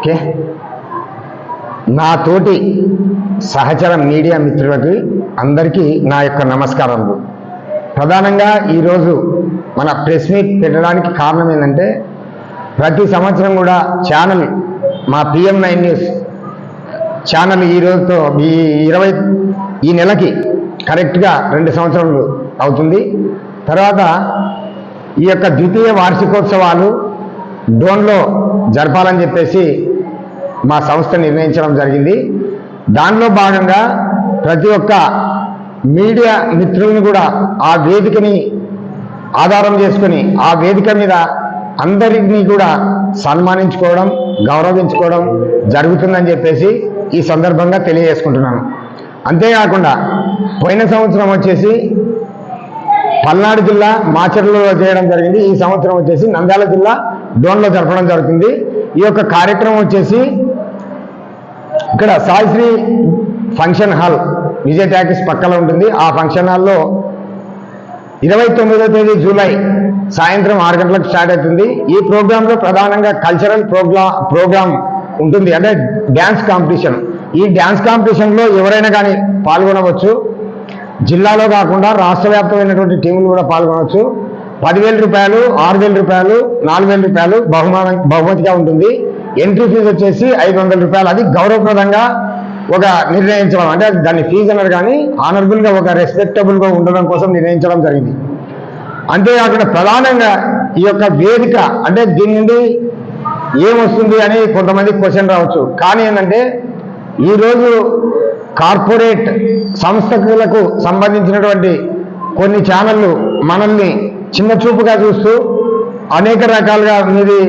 Okay. నా తోటి సహచర మీడియా మిత్రులకి అందరికీ నా యొక్క నమస్కారములు ప్రధానంగా ఈరోజు మన ప్రెస్ మీట్ పెట్టడానికి కారణం ఏంటంటే ప్రతి సంవత్సరం కూడా ఛానల్ మా పిఎం నైన్ న్యూస్ ఛానల్ ఈ రోజుతో ఈ ఇరవై ఈ నెలకి కరెక్ట్గా రెండు సంవత్సరాలు అవుతుంది. తర్వాత ఈ యొక్క ద్వితీయ వార్షికోత్సవాలు డోన్లో జరపాలని చెప్పేసి మా సంస్థ నిర్ణయించడం జరిగింది. దానిలో భాగంగా ప్రతి ఒక్క మీడియా మిత్రులను కూడా ఆ వేదికని ఆధారం చేసుకొని ఆ వేదిక మీద అందరినీ కూడా సన్మానించుకోవడం గౌరవించుకోవడం జరుగుతుందని చెప్పేసి ఈ సందర్భంగా తెలియజేసుకుంటున్నాను. అంతేకాకుండా పోయిన సంవత్సరం వచ్చేసి పల్నాడు జిల్లా మాచర్లలో చేయడం జరిగింది. ఈ సంవత్సరం వచ్చేసి నంద్యాల జిల్లా డోన్లో జరపడం జరుగుతుంది. ఈ యొక్క కార్యక్రమం వచ్చేసి ఇక్కడ Saisri function hall Vijaya talkies పక్కన ఉంటుంది. ఆ ఫంక్షన్ హాల్లో ఇరవై తొమ్మిదో తేదీ జూలై సాయంత్రం ఆరు గంటలకు స్టార్ట్ అవుతుంది. ఈ ప్రోగ్రాంలో ప్రధానంగా కల్చరల్ ప్రోగ్రా ప్రోగ్రామ్ ఉంటుంది. అంటే డ్యాన్స్ కాంపిటీషన్. ఈ డ్యాన్స్ కాంపిటీషన్లో ఎవరైనా కానీ పాల్గొనవచ్చు. జిల్లాలో కాకుండా రాష్ట్ర వ్యాప్తమైనటువంటి టీములు కూడా పాల్గొనవచ్చు. పదివేల రూపాయలు ఆరు వేల రూపాయలు నాలుగు వేల రూపాయలు బహుమానం బహుమతిగా ఉంటుంది. ఎంట్రీ ఫీజు వచ్చేసి ఐదు వందల రూపాయలు. అది గౌరవప్రదంగా ఒక నిర్ణయించడం. అంటే దాన్ని ఫీజు అన్నారు కానీ ఆనరబుల్గా ఒక రెస్పెక్టబుల్గా ఉండడం కోసం నిర్ణయించడం జరిగింది. అంతేకాకుండా ప్రధానంగా ఈ యొక్క వేదిక అంటే దీని నుండి ఏమొస్తుంది అని కొంతమంది క్వశ్చన్ రావచ్చు. కానీ ఏంటంటే ఈరోజు కార్పొరేట్ సంస్థలకు సంబంధించినటువంటి కొన్ని ఛానళ్ళు మనల్ని చిన్న చూపుగా చూస్తూ అనేక రకాలుగా మీది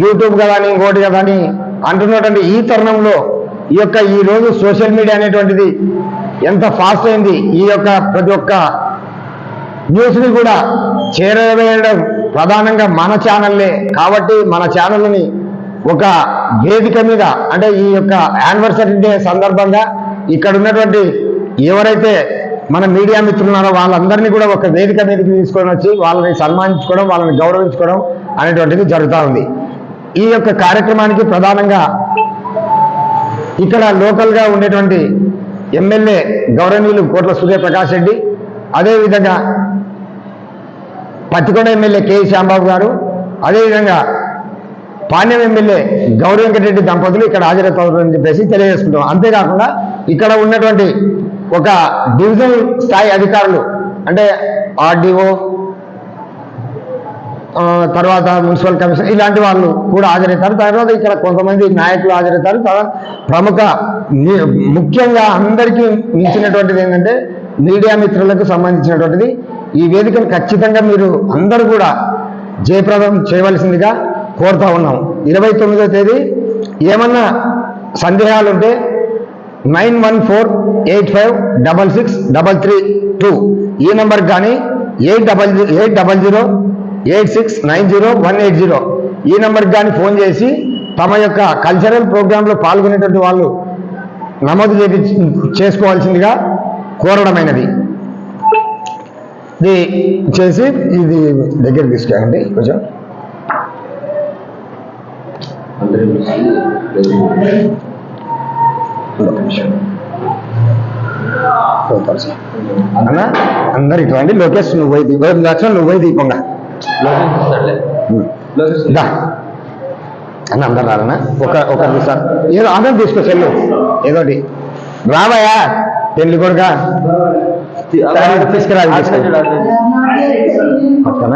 యూట్యూబ్ కదా అని ఇంకోటి కదా అని అంటున్నటువంటి ఈ తరుణంలో ఈ యొక్క ఈ రోజు సోషల్ మీడియా అనేటువంటిది ఎంత ఫాస్ట్ అయింది ఈ యొక్క ప్రతి ఒక్క న్యూస్ని కూడా చేరవేయడం ప్రధానంగా మన ఛానల్లే కాబట్టి మన ఛానల్ని ఒక వేదిక మీద అంటే ఈ యొక్క యానివర్సరీ డే సందర్భంగా ఇక్కడ ఉన్నటువంటి ఎవరైతే మన మీడియా మిత్రులున్నారో వాళ్ళందరినీ కూడా ఒక వేదిక మీదకి తీసుకొని వచ్చి వాళ్ళని సన్మానించుకోవడం వాళ్ళని గౌరవించుకోవడం అనేటువంటిది జరుగుతూ ఉంది. ఈ యొక్క కార్యక్రమానికి ప్రధానంగా ఇక్కడ లోకల్గా ఉండేటువంటి ఎమ్మెల్యే గౌరవనీయులు కోట్ల సూర్యప్రకాష్ రెడ్డి అదేవిధంగా పత్తికొండ ఎమ్మెల్యే కె. శ్యాంబాబు గారు అదేవిధంగా పాండ్యం ఎమ్మెల్యే గౌరీ వెంకటరెడ్డి దంపతులు ఇక్కడ హాజరవుతారని చెప్పేసి తెలియజేసుకుంటాం అంతేకాకుండా ఇక్కడ ఉన్నటువంటి ఒక డివిజనల్ స్థాయి అధికారులు అంటే ఆర్డీఓ తర్వాత మున్సిపల్ కమిషన్ ఇలాంటి వాళ్ళు కూడా హాజరవుతారు. తర్వాత ఇక్కడ కొంతమంది నాయకులు హాజరవుతారు. తర్వాత ప్రముఖ ముఖ్యంగా అందరికీ మించినటువంటిది ఏంటంటే మీడియా మిత్రులకు సంబంధించినటువంటిది. ఈ వేదికను ఖచ్చితంగా మీరు అందరూ కూడా జయప్రదం చేయవలసిందిగా కోరుతా ఉన్నాం ఇరవై తొమ్మిదో తేదీ ఏమన్నా సందేహాలు ఉంటే nine one four eight five double six double three two ఈ నెంబర్కి కానీ eight double eight double zero eight six nine zero one eight zero. ఈ నెంబర్కి కానీ ఫోన్ చేసి తమ యొక్క కల్చరల్ ప్రోగ్రాంలో పాల్గొనేటువంటి వాళ్ళు నమోదు చేపి చేసుకోవాల్సిందిగా కోరడమైనది. ఇది చేసి ఇది దగ్గర తీసుకెళ్ళండి. కొంచెం. అన్న అందరు ఇటువంటి లోకేష్ నువ్వు పోయి తీ- నువ్వు దీపంగా. దా అన్న అందరు రారన్న ఒక ఒక సార్ ఏదో అందరం తీసుకో చెల్లు ఏదోటి రావయ్యా పెళ్ళి తీసుకురా తీసుకురా పక్కన